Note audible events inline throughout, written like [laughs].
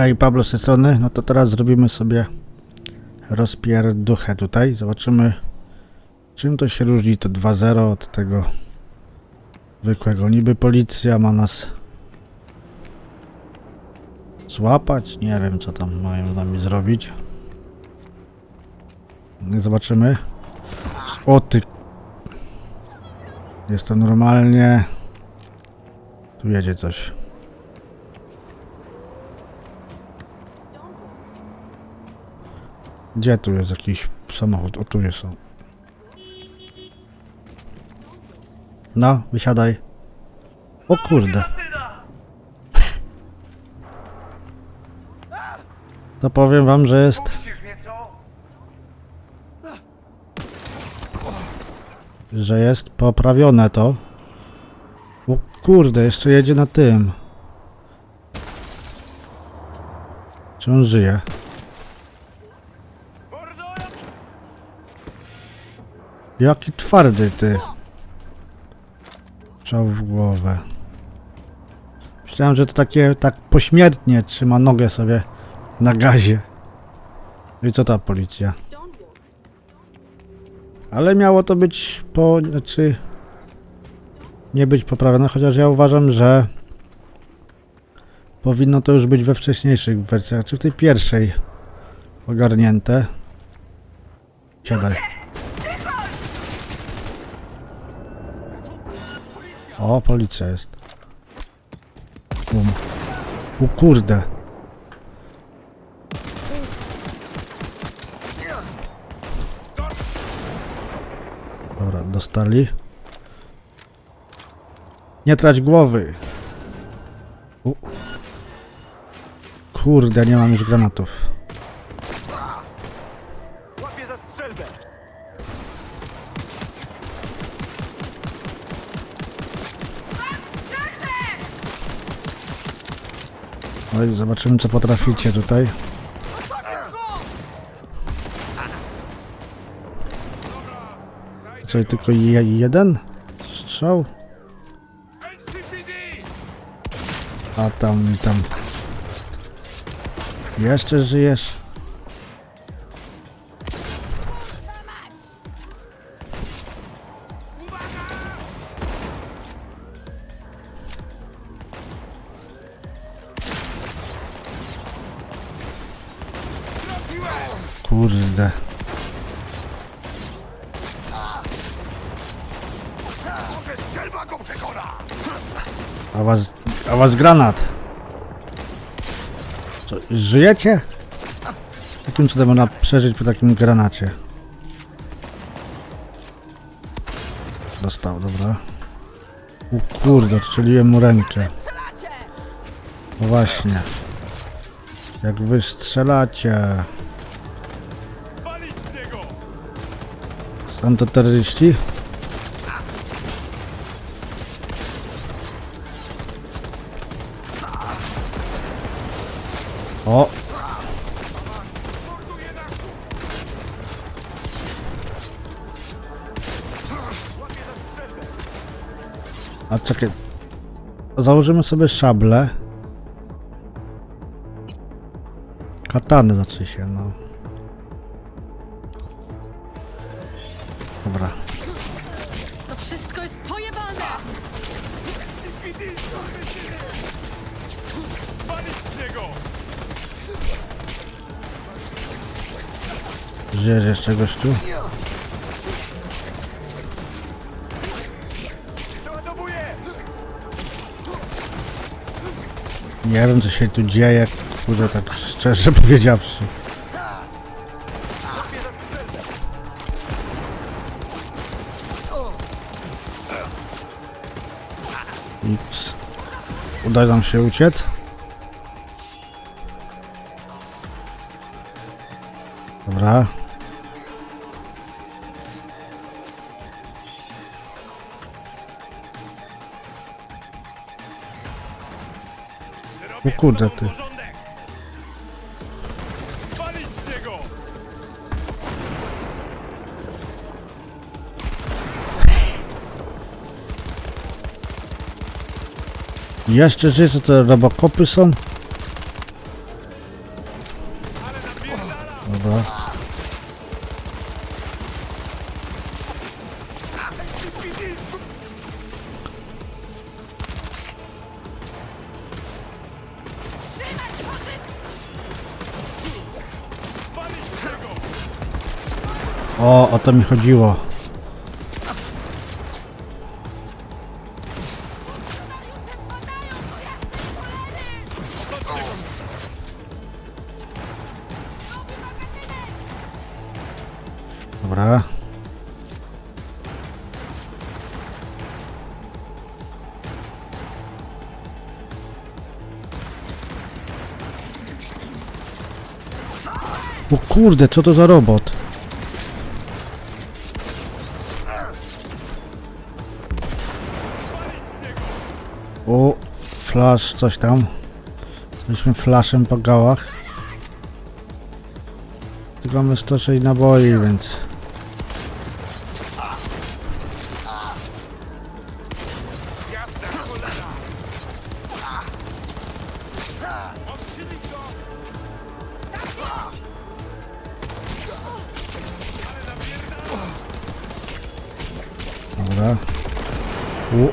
Hej, Pablo z tej strony. No to teraz zrobimy sobie rozpierduchę tutaj. Zobaczymy, czym to się różni to 2.0 od tego zwykłego. Niby policja ma nas złapać. Nie wiem, co tam mają z nami zrobić. Zobaczymy. O ty... Jest to normalnie... Tu jedzie coś. Gdzie tu jest jakiś samochód? O, tu jest on. No, wysiadaj. O kurde. To powiem wam, że jest... Że jest poprawione to. O kurde, jeszcze jedzie na tym. Czy on żyje? Jaki twardy ty. Strzał w głowę. Myślałem, że to takie tak pośmiertnie trzyma nogę sobie na gazie. I co ta policja? Ale miało to być po, znaczy nie być poprawione, chociaż ja uważam, że powinno to już być we wcześniejszych wersjach, czy w tej pierwszej ogarnięte. Siadaj. O, policja jest. Um. O kurde. Dobra, dostali. Nie trać głowy. U. Kurde, nie mam już granatów. Łapię za strzelbę! No i zobaczymy, co potraficie tutaj. Co, tylko je, jeden strzał? A tam i tam. Jeszcze żyjesz? Kurde. A was, a was granat. Co, żyjecie? Jakim cudem można przeżyć po takim granacie? Dostał, dobra. O kurde, odstrzeliłem mu rękę. No właśnie. Jak wy strzelacie. Są to terroryści? O! A czekaj. Założymy sobie szable. Katany znaczy się, no. Dobra. To wszystko jest pojebane! Walić z niego! Żyjesz jeszcze gościu? Przeładowuję! Nie wiem co się tu dzieje, kurde tak szczerze [laughs] powiedziawszy. X. Uda nam się uciec. Dobra. O kurde, ty. Jeszcze żyje, co to robokopy są? Dobra. O, o to mi chodziło. Dobra. O kurde, co to za robot? O, flash, coś tam. Jesteśmy flashem po gałach. Tylko mamy 106 naboi, więc... cholera! Odczynić go! Ale! Dobra. U.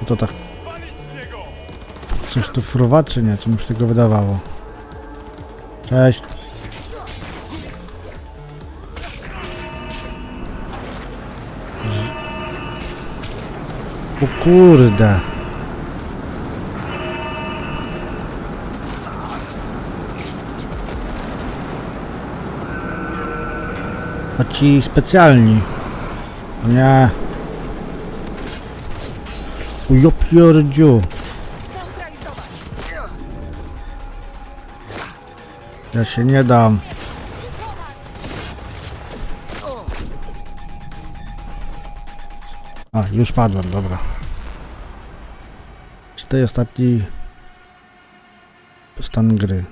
No to tak, z niego! coś tu fruwa, czy nie? Czy mi się tego wydawało? Cześć. O kurde. A ci specjalni. Nie. O ja pierdziu. Ja się nie dam. A, już padłem, dobra. Czy to jest ostatni stan gry?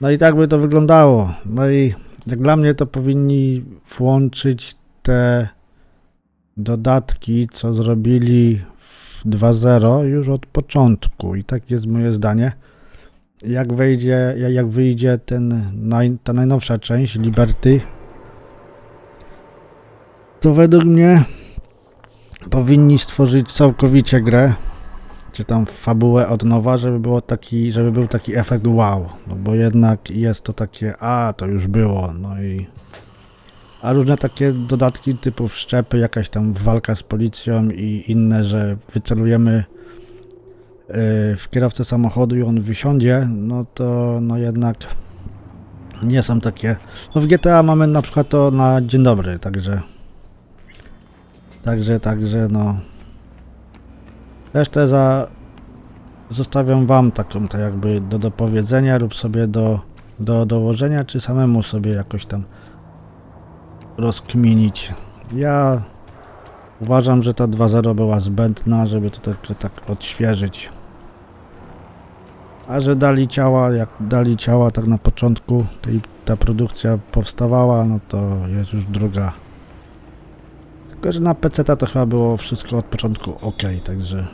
No i tak by to wyglądało. No i jak dla mnie to powinni włączyć te dodatki, co zrobili w 2.0 już od początku. I tak jest moje zdanie. Jak wejdzie, jak- wyjdzie ten, ta najnowsza część, Liberty, to według mnie powinni stworzyć całkowicie grę, czy tam fabułę od nowa, żeby było taki, żeby był taki efekt wow, no bo jednak jest to takie, a to już było, no i a różne takie dodatki typu wszczepy, jakaś tam walka z policją i inne, że wycelujemy yy, w kierowcę samochodu i on wysiądzie, no to no jednak nie są takie. No w GTA mamy na przykład to na dzień dobry, także także, także no resztę za zostawiam wam taką to jakby do dopowiedzenia lub sobie do, do dołożenia, czy samemu sobie jakoś tam rozkminić. Ja uważam, że ta 2.0 była zbędna, żeby to tylko tak odświeżyć. A że dali ciała, jak dali ciała tak na początku, tej, ta produkcja powstawała, no to jest już druga. Tylko, że na PC to chyba było wszystko od początku ok, także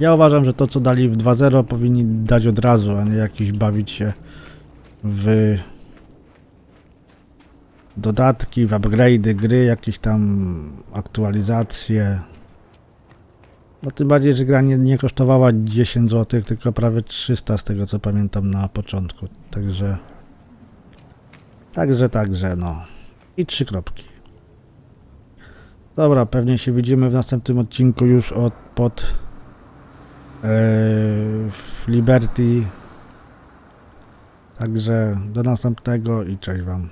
ja uważam, że to co dali w 2.0 powinni dać od razu, a nie jakiś bawić się w dodatki, w upgrade'y gry, jakieś tam aktualizacje. No tym bardziej, że gra nie, nie kosztowała 10 zł, tylko prawie 300 z tego co pamiętam na początku. Także. Także, także, no. I trzy kropki. Dobra, pewnie się widzimy w następnym odcinku już od pod yy, w Liberty. Także do następnego i cześć Wam.